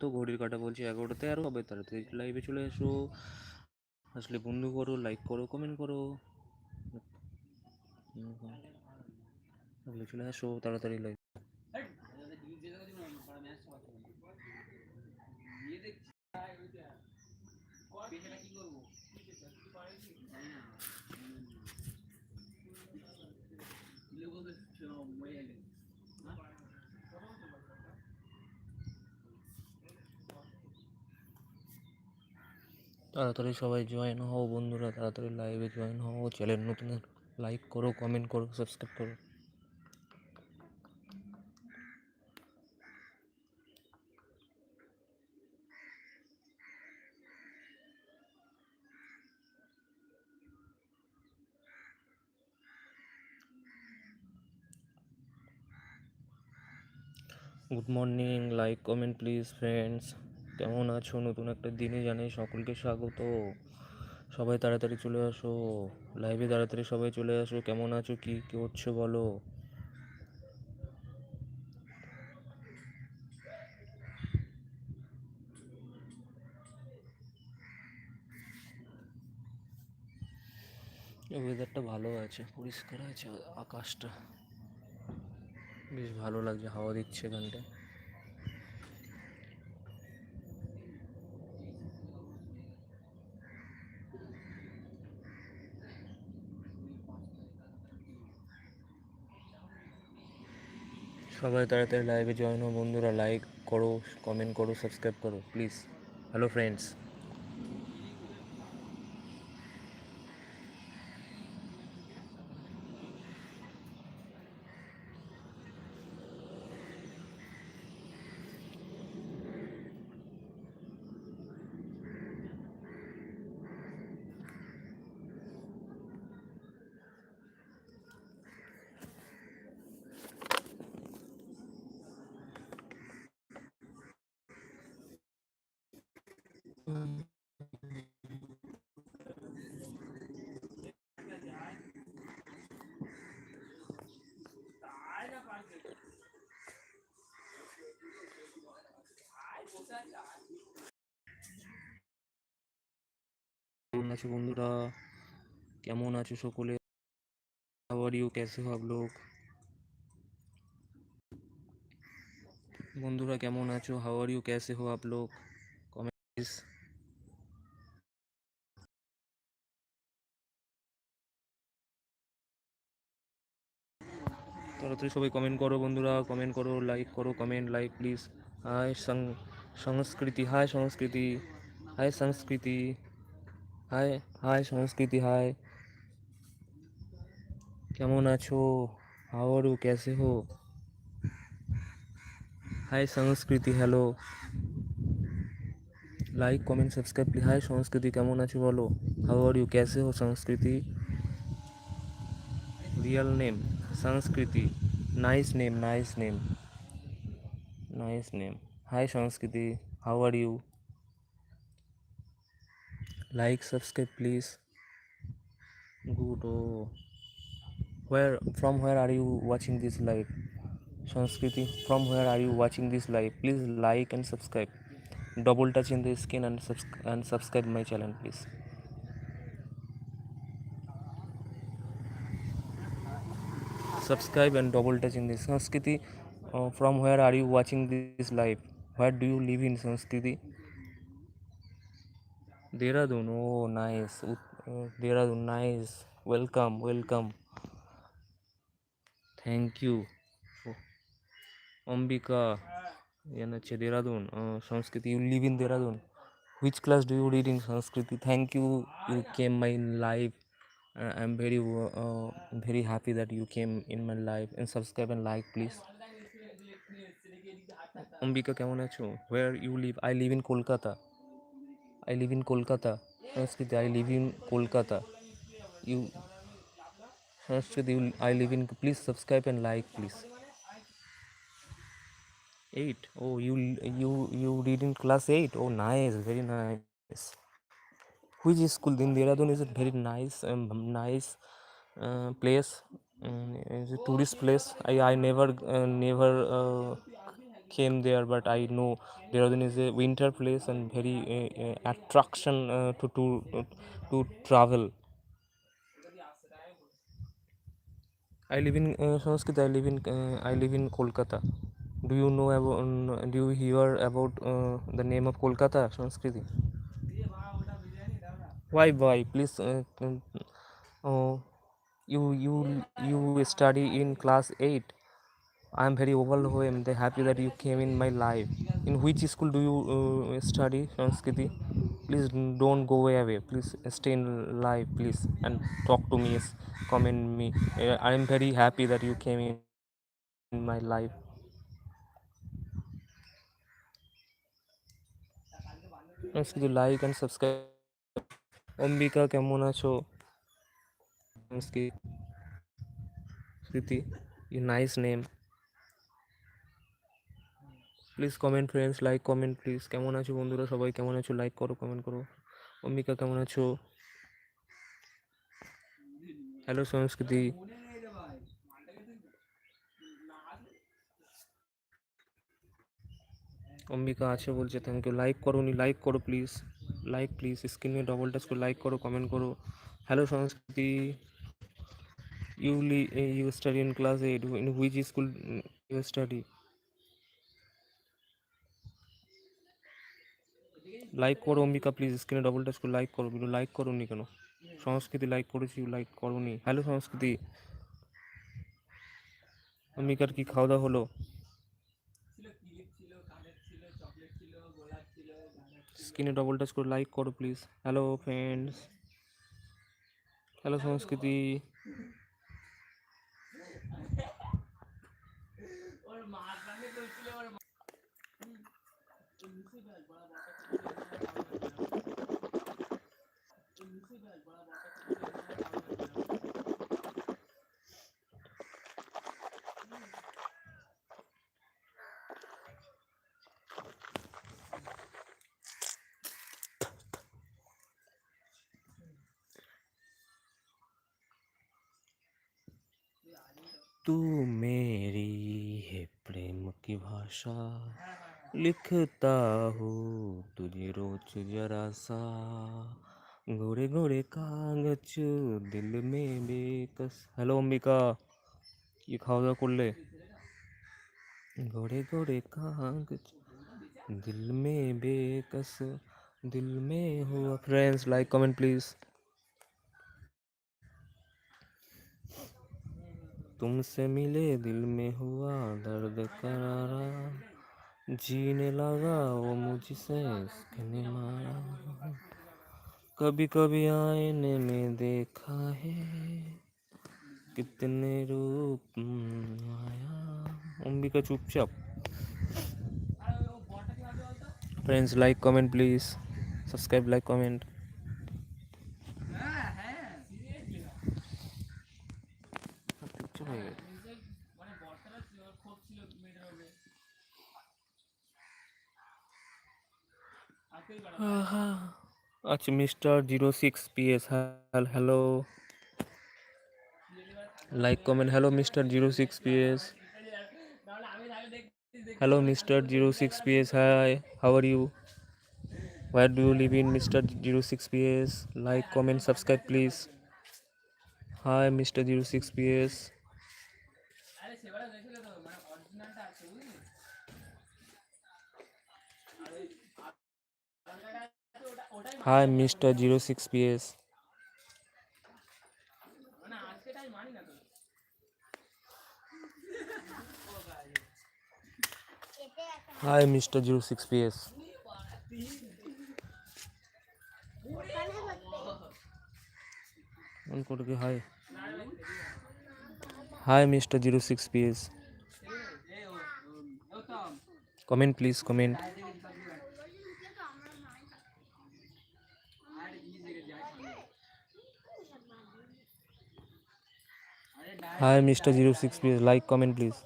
তো ঘড়ির কাটা বলছি এগারোটাতে আরও হবে, তাড়াতাড়ি লাইভে চলে এসো। আসলে বন্ধু করো লাইক করো কমেন্ট করো। চলে আসো, তাড়াতাড়ি লাইভ তাড়াতাড়ি সবাই জয়েন হও বন্ধুরা, তাড়াতাড়ি লাইভে জয়েন হও চ্যানেল নতুন লাইক করো কমেন্ট করো সাবস্ক্রাইব করো। Good morning like comment please friends কেমন আছো? নতুন একটা দিনে জানাই সকলকে স্বাগত। সবাই তাড়াতাড়ি চলে আসো। লাইভে তাড়াতাড়ি সবাই চলে আসো। কেমন আছো? কি করছ বলো? ওয়েদারটা ভালো আছে, পরিষ্কার আছে, আকাশটা। বেশ ভালো লাগছে, হাওয়া দিচ্ছে এখানটায়। সবাই তাড়াতাড়ি লাইভে জয়েন হো বন্ধুরা লাইক করো কমেন্ট করো সাবস্ক্রাইব করো প্লিজ হ্যালো ফ্রেন্ডস আছো বন্ধুরা? কেমন আছো সকলে? আবার ইউ ক্যাসে হব লোক? বন্ধুরা, কেমন আছো? হাওয়ার ইউ ক্যাসে হো আপ লোক? কমেন্টস তাড়াতাড়ি সবাই কমেন্ট করো বন্ধুরা। কমেন্ট করো লাইক করো comment like please hi Sanskriti hi Sanskriti hi Sanskriti. High high Sanskriti high কেমন আছো হাওয়ার ইউ कैसे हो hi Sanskriti hello like comment subscribe please hi Sanskriti কেমন আছো বলো হাউ আর ইউ कैसे हो Sanskriti real name Sanskriti nice name nice name nice name hi Sanskriti how are you like subscribe please. Good. Oh, where from where are you watching this live? Sanskriti from where are you watching this live? Please like and subscribe. Double touch in the screen and, and subscribe my channel please. Subscribe and double touch in the Sanskriti. Uh, from where are you watching this live? Where do you live in Sanskriti? Dehradun O nice Dehradun nice welcome welcome thank you Ambika ইয়ান হচ্ছে Dehradun Sanskriti you live in Dehradun which class do you read in Sanskriti thank you you came my live I am very very happy that you came in my live and subscribe and like please Ambika কেমন আছো where you live I live in Kolkata I live in Calcutta Sanskriti I live in Calcutta you Sanskriti I live in please subscribe and like please eight oh you you you read in class eight oh nice very nice हुई जी school दिन Dehradun is a very nice nice place tourist place I I never never came there, but I know Dehradun is a winter place and very uh, uh, attraction uh, to to to travel. I live in uh, Sanskrit. I live in uh, I live in Kolkata. Do you know about? Um, do you hear about uh, the name of Kolkata, Sanskriti? Why? Why? Please. Uh, um, oh, you you you study in class eight. I am very overwhelmed. Happy that you came in my life. In which school do you uh, study Sanskriti? Please don't go away. Please stay in live, please, and talk to me. yes, Comment me. Uh, I am very happy that you came in, in my life. Sanskriti like and subscribe Ambika কেমন আছো সংস্কৃতি you nice name Please comment friends like comment please কেমন আছো বন্ধুরা? সবাই কেমন আছো? Like করো কমেন্ট করো। অম্বিকা, কেমন আছো? হ্যালো সংস্কৃতি। অম্বিকা আছে বলছে থ্যাংক ইউ লাইক করো নি লাইক করো প্লিজ লাইক প্লিজ স্ক্রিনে ডবল টাচ করে লাইক করো কমেন্ট করো। Hello Sanskriti. ইউলি you study in class eight in which school you study like করো অম্বিকা প্লিজ স্ক্রিনে ডবল টাচ করে লাইক করো কিন্তু লাইক করো নি কেন? সংস্কৃতি লাইক করেছি লাইক করো নি হ্যালো সংস্কৃতি। অম্বিকার কি খাওয়া দাওয়া হলো? স্ক্রিনে ডবল টাচ করে লাইক করো please hello friends hello Sanskriti. तू मेरी है प्रेम की भाषा। लिखता हूँ, तुझे रोज जरा सा। घोड़े घोड़े कागज़ दिल में बेकस। हेलो अम्बिका ये खाओ जा कुल्ले। घोड़े घोड़े कागज़ दिल में बेकस। दिल में हुआ फ्रेंड्स लाइक कमेंट प्लीज़ तुमसे मिले दिल में हुआ दर्द करारा। जीने लगा वो मुझसे उसने मारा। कभी कभी आईने में देखा है कितने रूप आया। अंबिका चुपचाप। Friends like comment please subscribe like comment हाँ। अच्छा mister zero six P S हाँ, हाँ, hello. Like, comment, hello, mister zero six P S. Hello, mister zero six P S hi how are you? Where do you live in mister zero six P S? Like, comment, subscribe, please. Hi, mister zero six P S. Hi mister zero six P S hi mister zero six P S के hi hi mister zero six P S comment please comment hi mister zero six please like comment please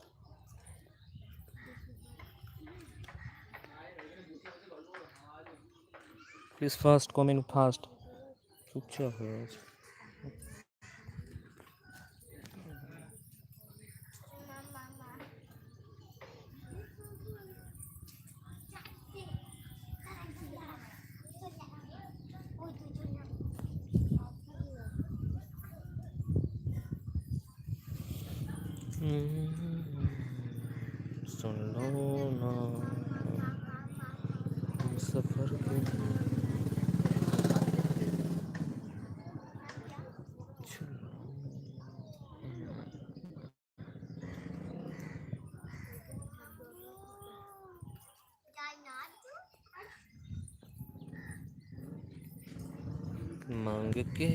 please first comment first চুপচাপ হয়ে গেছে सुन लो ना हम सफर के मांग के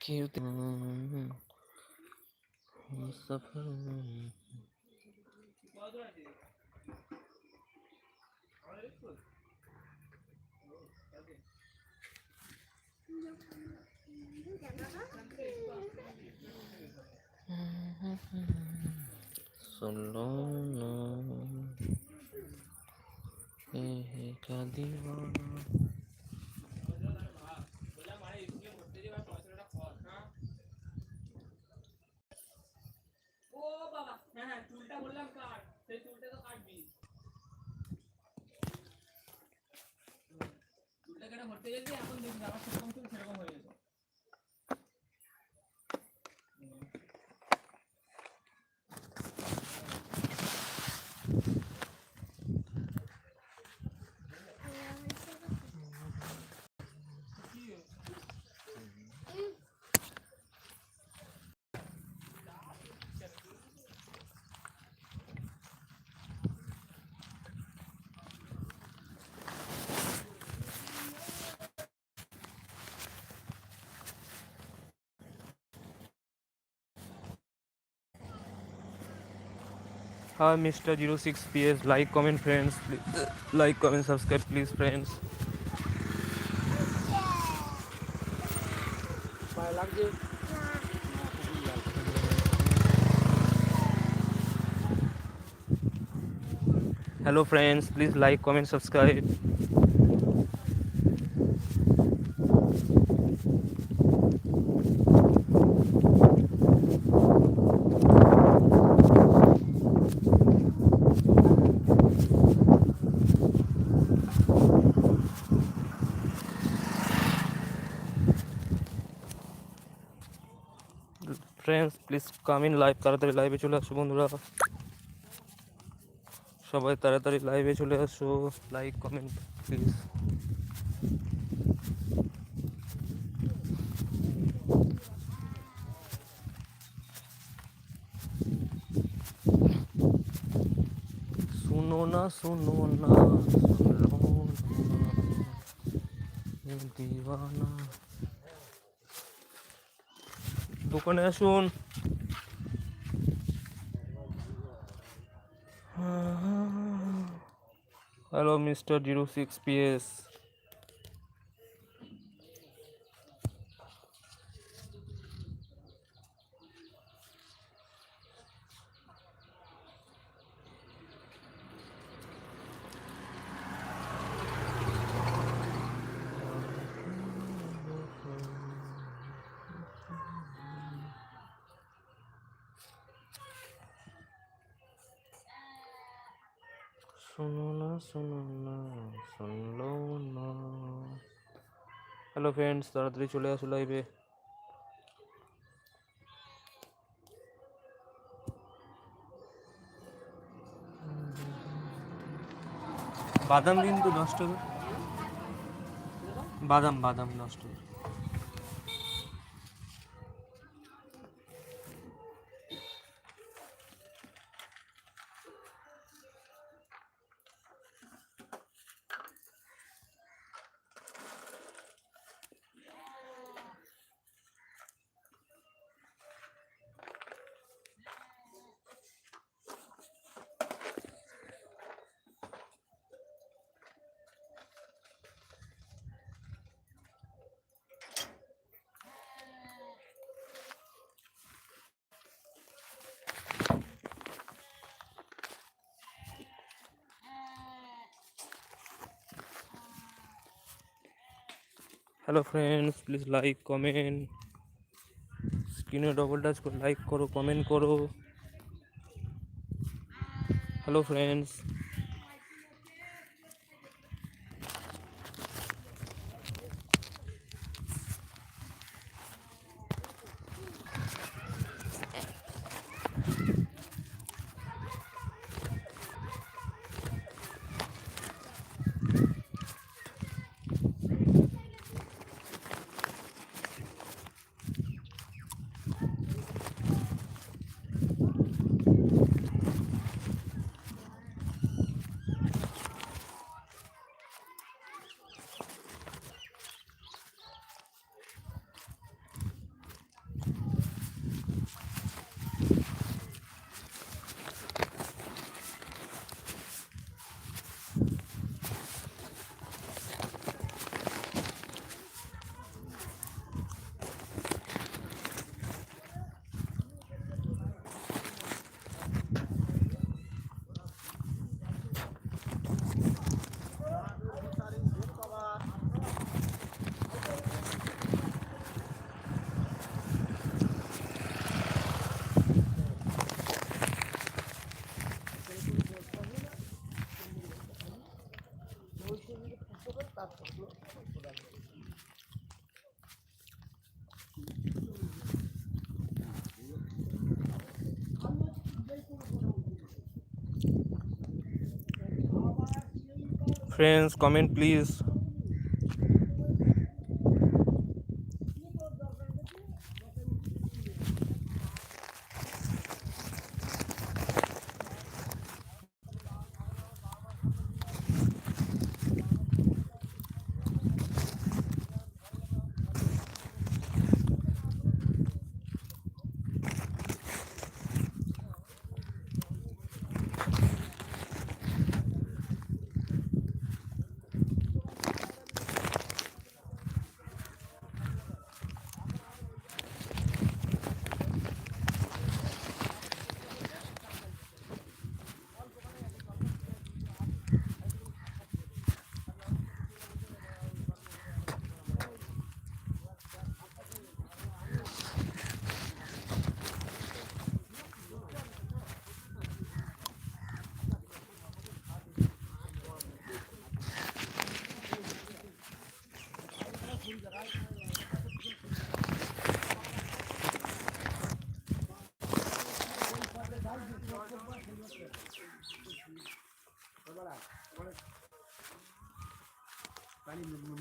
क्यों तुम हम सफर में सुन लो ना ये है क्या दीवाना হ্যাঁ হ্যাঁ চুলটা বললাম কাট। সেই চুলটা তো কাটবি। চুলটা কেটে ভরতে গেছি এখন দেখবি আবার সেরকম চুল সেরকম হয়ে যেত mister zero six P S like comment friends like comment subscribe please friends hello friends please like comment subscribe please come in live তাড়াতাড়ি লাইভে চলে আসো বন্ধুরা। সবাই তাড়াতাড়ি লাইভে চলে আসো। লাইক কমেন্ট প্লিজ শুনো না শুনো না দোকানে আসুন। Hello mister zero six P S শোনো না শোনো না, শুনলো না। হ্যালো ফ্রেন্ডস তাড়াতাড়ি চলে আসো লাইভে বাদাম কিন্তু দশ টাকা বাদাম বাদাম দশ টাকা hello friends please like comment screen double touch करो लाइक करो कमेंट करो. Hello friends friends comment please.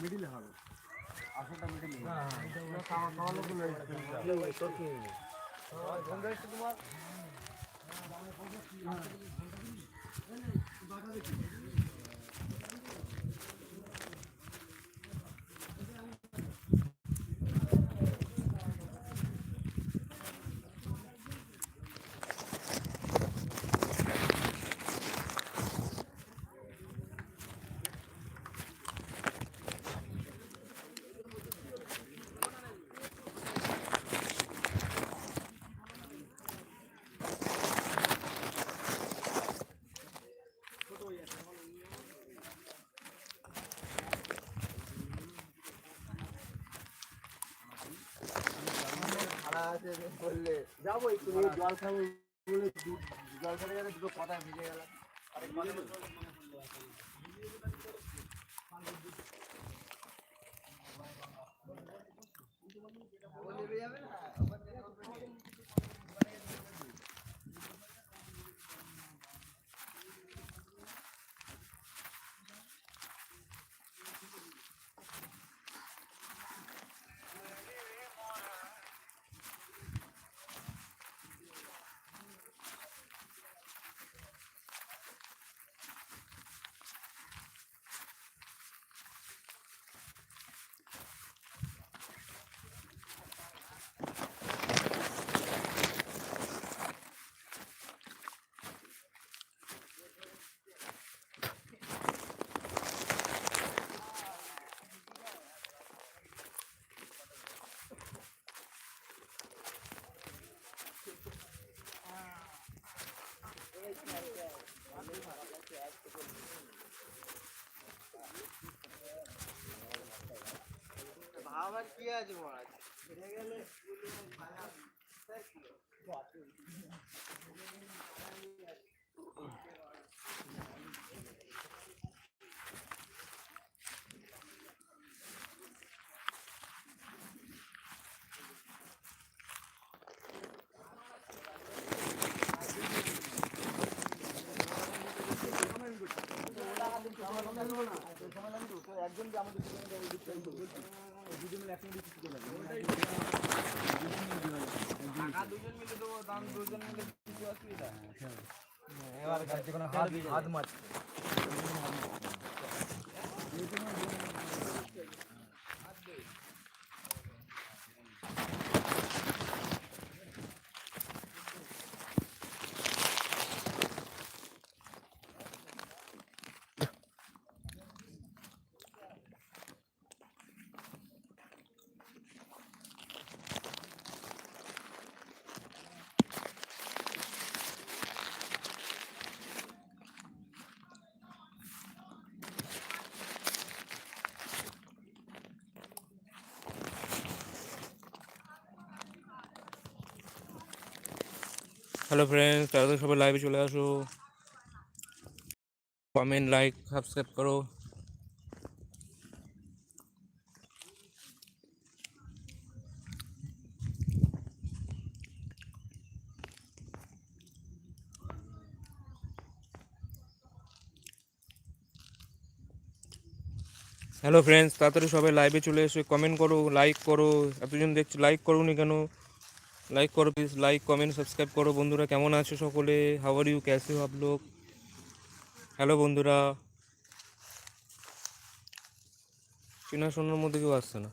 মিডিলে হবে আসলটা মিডিলে বললে যাব একটু জল খাব জল খেতে গেলে দুটো কথা ভিজে গেল। আবার কি আছে মহারাজ হেরে গেলে একজন আমাদের দুজন মিলে কিছু এবার গাড়িতে কোনো হাত হাত মাছ। হ্যালো ফ্রেন্ডস তাড়াতাড়ি সবাই লাইভে চলে আসো। কমেন্ট লাইক সাবস্ক্রাইব করো। হ্যালো ফ্রেন্ডস তাড়াতাড়ি সবাই লাইভে চলে এসে কমেন্ট করো লাইক করো। এতজন দেখছি লাইক করোনি কেন? লাইক করো প্লিজ লাইক কমেন্ট সাবস্ক্রাইব করো। বন্ধুরা, কেমন আছো সকলে? হাওয়ার ইউ ক্যাসে আপলোক হ্যালো বন্ধুরা। চেনাশোনার মধ্যে কেউ আসছে না।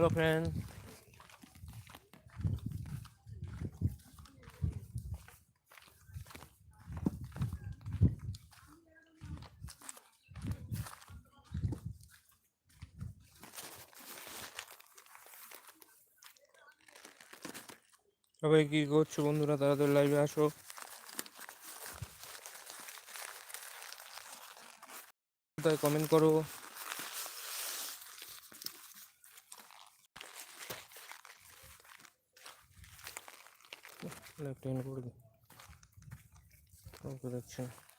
হ্যালো ফ্রেন্ড সবাই কি করছ বন্ধুরা? তাড়াতাড়ি লাইভে আসো। কমেন্ট করো। করে দিই। কাউকে দেখছি। না